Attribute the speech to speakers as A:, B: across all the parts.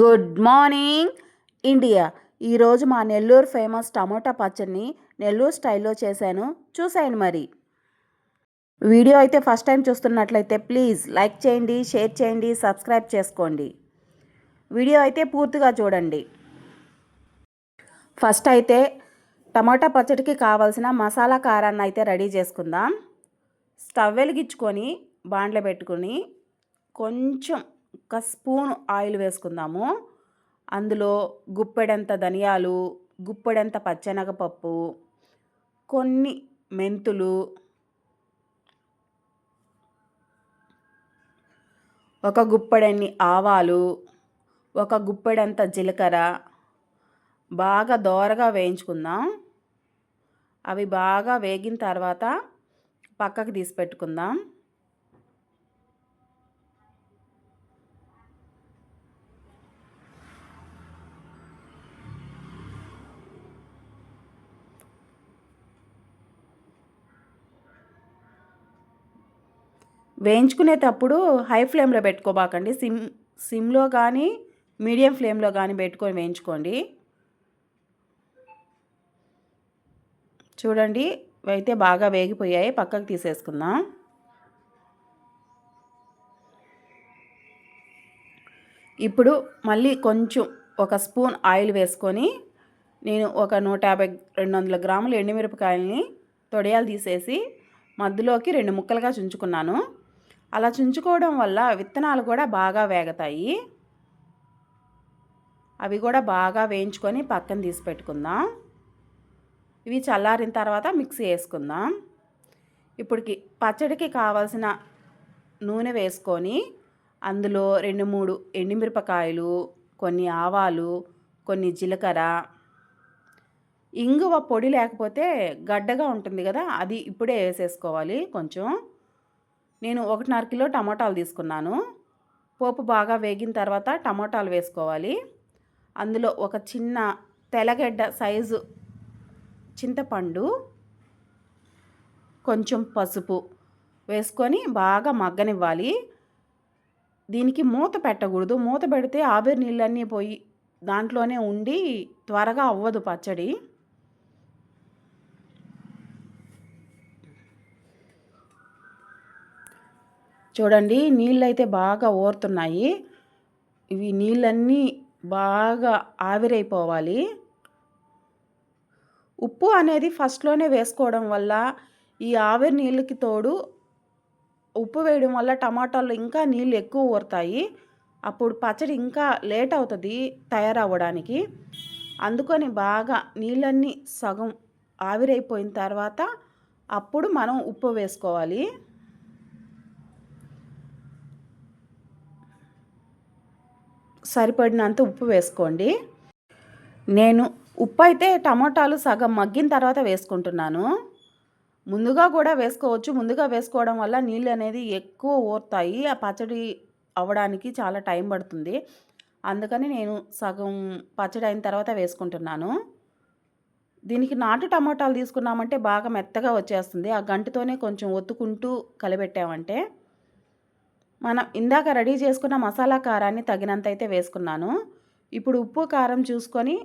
A: Good morning India. ఈరోజు మా Nellore famous tomato పచ్చడిని నెల్లూరు స్టైల్లో చేశాను. చూసాను మరి. వీడియో అయితే ఫస్ట్ టైం చూస్తున్నట్లయితే ప్లీజ్ లైక్ చేయండి షేర్ చేయండి సబ్స్క్రైబ్ చేసుకోండి. వీడియో అయితే పూర్తిగా చూడండి. ఫస్ట్ అయితే టమాటా పచ్చడికి కావాల్సిన మసాలా కారాన్ని అయితే రెడీ చేసుకుందాం. స్టవ్ వెలిగించుకొని బాండ్లో పెట్టుకొని కొంచెం ఒక స్పూన్ ఆయిల్ వేసుకుందాము. అందులో గుప్పెడంత ధనియాలు గుప్పెడంత పచ్చెనగపప్పు కొన్ని మెంతులు ఒక గుప్పెడన్ని ఆవాలు ఒక గుప్పెడంత జీలకర్ర బాగా దోరగా వేయించుకుందాం. అవి బాగా వేగిన తర్వాత పక్కకు తీసి పెట్టుకుందాం. వేయించుకునేటప్పుడు హై ఫ్లేమ్లో పెట్టుకోబాకండి. సిమ్ సిమ్లో కానీ మీడియం ఫ్లేమ్లో కానీ పెట్టుకొని వేయించుకోండి. చూడండి అయితే బాగా వేగిపోయాయి. పక్కకు తీసేసుకుందాం. ఇప్పుడు మళ్ళీ కొంచెం ఒక స్పూన్ ఆయిల్ వేసుకొని నేను ఒక నూట యాభై రెండు వందల గ్రాములు ఎండుమిరపకాయలని తొడియాలు తీసేసి మధ్యలోకి రెండు ముక్కలుగా చుంచుకున్నాను. అలా చుంచుకోవడం వల్ల విత్తనాలు కూడా బాగా వేగతాయి. అవి కూడా బాగా వేయించుకొని పక్కన తీసి పెట్టుకుందాం. ఇవి చల్లారిన తర్వాత మిక్సీ వేసుకుందాం. ఇప్పటికి పచ్చడికి కావాల్సిన నూనె వేసుకొని అందులో రెండు మూడు ఎండుమిరపకాయలు కొన్ని ఆవాలు కొన్ని జీలకర్ర. ఇంగువ పొడి లేకపోతే గడ్డగా ఉంటుంది కదా అది ఇప్పుడే వేసేసుకోవాలి కొంచెం. నేను ఒకటిన్నర కిలో టమాటాలు తీసుకున్నాను. పోపు బాగా వేగిన తర్వాత టమాటాలు వేసుకోవాలి. అందులో ఒక చిన్న తెల్లగడ్డ సైజు చింతపండు కొంచెం పసుపు వేసుకొని బాగా మగ్గనివ్వాలి. దీనికి మూత పెట్టకూడదు. మూత పెడితే ఆవిరి నీళ్ళన్నీ పోయి దాంట్లోనే ఉండి త్వరగా అవ్వదు పచ్చడి. చూడండి నీళ్ళు అయితే బాగా ఊరుతున్నాయి ఇవి నీళ్ళన్నీ బాగా ఆవిరైపోవాలి. ఉప్పు అనేది ఫస్ట్లోనే వేసుకోవడం వల్ల ఈ ఆవిరి నీళ్ళకి తోడు ఉప్పు వేయడం వల్ల టమాటాలు ఇంకా నీళ్ళు ఎక్కువ ఊరుతాయి. అప్పుడు పచ్చడి ఇంకా లేట్ అవుతుంది తయారవ్వడానికి. అందుకని బాగా నీళ్ళన్నీ సగం ఆవిరైపోయిన తర్వాత అప్పుడు మనం ఉప్పు వేసుకోవాలి. సరిపడినంత ఉప్పు వేసుకోండి. నేను ఉప్పు అయితే టమాటాలు సగం మగ్గిన తర్వాత వేసుకుంటున్నాను. ముందుగా కూడా వేసుకోవచ్చు. ముందుగా వేసుకోవడం వల్ల నీళ్ళు అనేది ఎక్కువ ఊరుతాయి. ఆ పచ్చడి అవ్వడానికి చాలా టైం పడుతుంది. అందుకని నేను సగం పచ్చడి అయిన తర్వాత వేసుకుంటున్నాను. దీనికి నాటు టమాటాలు తీసుకున్నామంటే బాగా మెత్తగా వచ్చేస్తుంది. ఆ గంటితోనే కొంచెం ఒత్తుకుంటూ కలిపెట్టామంటే మనం ఇందాక రెడీ చేసుకున్న మసాలా కారాన్ని తగినంత అయితే వేసుకున్నాను. ఇప్పుడు ఉప్పు కారం చూసుకొని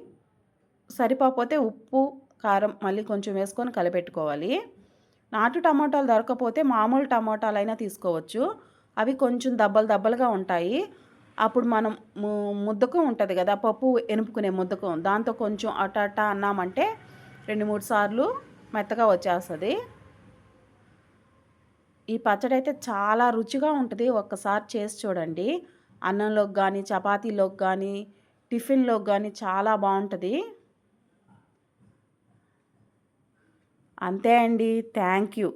A: సరిపోతే ఉప్పు కారం మళ్ళీ కొంచెం వేసుకొని కలిపెట్టుకోవాలి. నాటు టమాటాలు దొరకపోతే మామూలు టమాటాలైనా తీసుకోవచ్చు. అవి కొంచెం దబ్బలు దబ్బలుగా ఉంటాయి. అప్పుడు మనం ముద్దకు ఉంటుంది కదా పప్పు ఎనుపుకునే ముద్దకు. దాంతో కొంచెం అట అట అన్నామంటే రెండు మూడు సార్లు మెత్తగా వచ్చేస్తుంది. ఈ పచ్చడి అయితే చాలా రుచిగా ఉంటుంది ఒక్కసారి చేసి చూడండి. అన్నంలోకి కానీ చపాతీలోకి కానీ టిఫిన్లోకి కానీ చాలా బాగుంటుంది. అంతే అండి. Thank you.